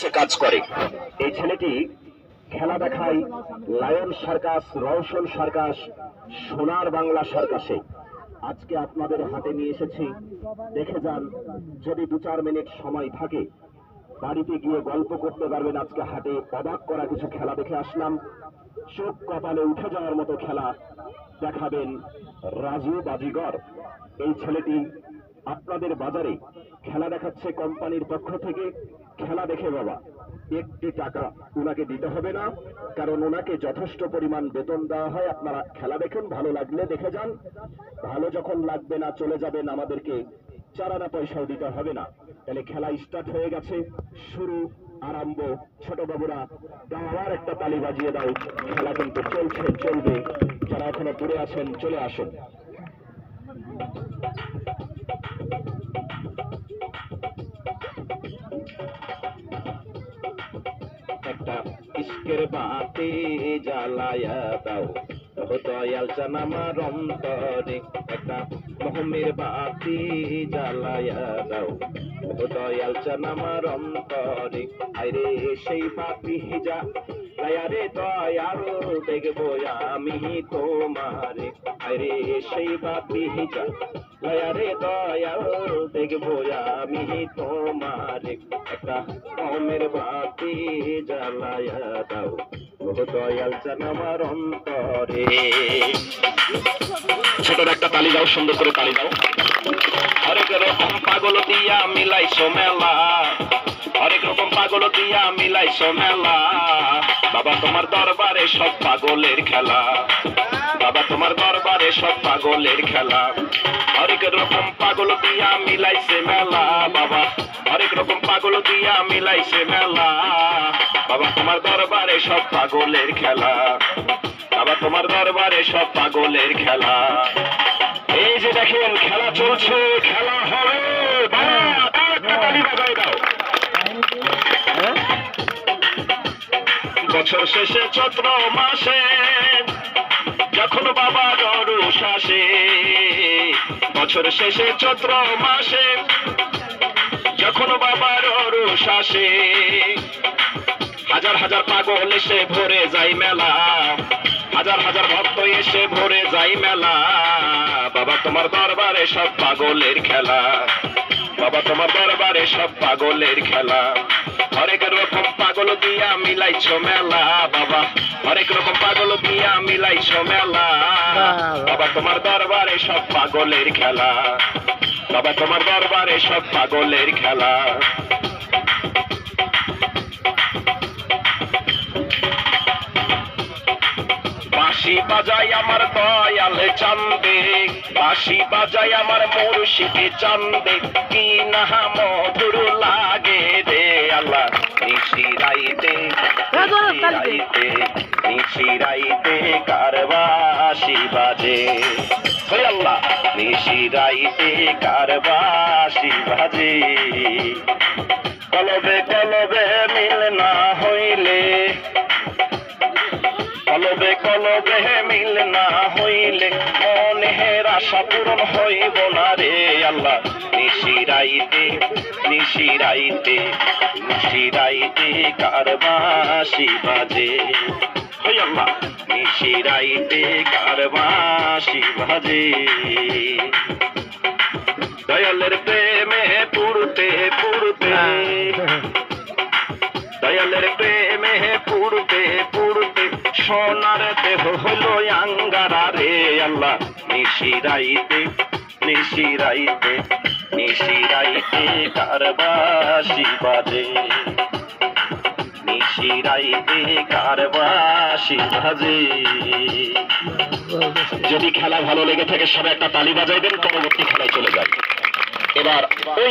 সে কাজ করে। এই ছেলেটি খেলা দেখায় লায়ন সার্কাস, রওশন সার্কাস, সোনার বাংলা সার্কাসে। আজকে আপনাদের হাতে নিয়ে এসেছি। দেখে যান, যদি দু চার মিনিট সময় থাকে, বাড়িতে গিয়ে গল্প করতে পারবেন। আজকে হাটে অবাক করা কিছু খেলা দেখে আসলাম। চোখ কপালে উঠে যাওয়ার মতো খেলা দেখাবেন রাজু বাজিগর। এই ছেলেটি আপনাদের বাজারে খেলা দেখাচ্ছে কোম্পানির পক্ষ থেকে। খেলা দেখে বাবা, একটি টাকা ওনাকে দিতে হবে না, কারণ ওনাকে যথেষ্ট পরিমাণ বেতন দেওয়া হয়। আপনারা খেলা দেখুন, ভালো লাগলে দেখে যান। ভালো যখন লাগবে না, চলে যাবেন আমাদেরকে। চারানা পয়সাও দিতে হবে না। তাহলে খেলা স্টার্ট হয়ে গেছে, শুরু, আরম্ভ। ছোট বাবুরা আবার একটা তালি বাজিয়ে দাও। খেলা কিন্তু চলছে, চলবে। যারা এখনও দূরে আছেন, চলে আসুন। একটা ইস্কের বাতে জ্বালায়া দাও ও দয়াল জান আমার অন্তরে একটা মহমের বাতি জ্বালায়া দাও। ও দয়াল জান আমার অন্তরে আরে সেই বাতি যা। রে দয়াল, দেখব আমি তোমারে। আরে সেই বাতি যা। রে দয়াল, দেখব আমি তোমারে। একটা কমের বাতি জ্বালায়া দাও। দয়াল একটা তালি দাও, সুন্দর করে তালি দাও। হরেক রকম পাগল দিয়া মিলাইছো মেলা। হরেক রকম পাগল দিয়া মিলাইছো মেলা। বাবা, তোমার দরবারে সব পাগলের খেলা। বাবা, তোমার দরবারে সব পাগলের খেলা। হরেক রকম পাগল দিয়া মিলাইছে মেলা। বাবা, হরেক রকম পাগল দিয়া মিলাইছে মেলা। বাবা, তোমার দরবারে সব পাগলের খেলা। বাবা, তোমার দরবারে সব পাগলের খেলা। এই যে দেখেন, খেলা চলছে, খেলা হবে। বছর শেষে চৈত্র মাসে, যখন বাবা রুষ আসে বছর শেষে চৈত্র মাসে, যখন বাবার রুষ আসে হাজার হাজার পাগল এসে ভরে যায় মেলা। হাজার হাজার ভক্ত এসে ভরে যায় মেলা। বাবা তোমার দরবারে সব পাগলের খেলা। বাবা তোমার দরবারে সব পাগলের খেলা। হরেক রকম পাগল দিয়া মিলাইছো মেলা। বাবা, হরেক রকম পাগল দিয়া মিলাইছো মেলা। বাবা তোমার দরবারে সব পাগলের খেলা। বাবা তোমার দরবারে সব পাগলের খেলা। বাঁশি বাজাই আমার দয়াল চান্দে। বাঁশি বাজাই আমার মুর্শিদে চান্দে। কি না মধুর লাগে রে আল্লাহ নিশিরাইতে নিশিরাইতে নিশিরাইতে কারবাসি বাজে? হই আল্লাহ নিশিরাইতে কারবাসি বাজে? কলবে কলবে কলবে মিল না হইলে মনের আশা পূরণ হইব না রে আল্লাহ। নিশিরাইতে নিশিরাইতে নিশিরাইতে কারবাসি বাজে? হই আল্লাহ, নিশিরাইতে কারবাসি বাজে? দয়ালের প্রেমে সোনার দেহ হলো আঙ্গারা রে আল্লাহ। নিশিরাইতে নিশিরাইতে নিশিরাইতে কারবাসি বাজে। নিশিরাইতে কারবাসি বাজে। যদি খেলা ভালো লেগে থাকে, সবাই একটা তালি বাজাইবেন, পরবর্তী খেলায় চলে যান। এবার ওই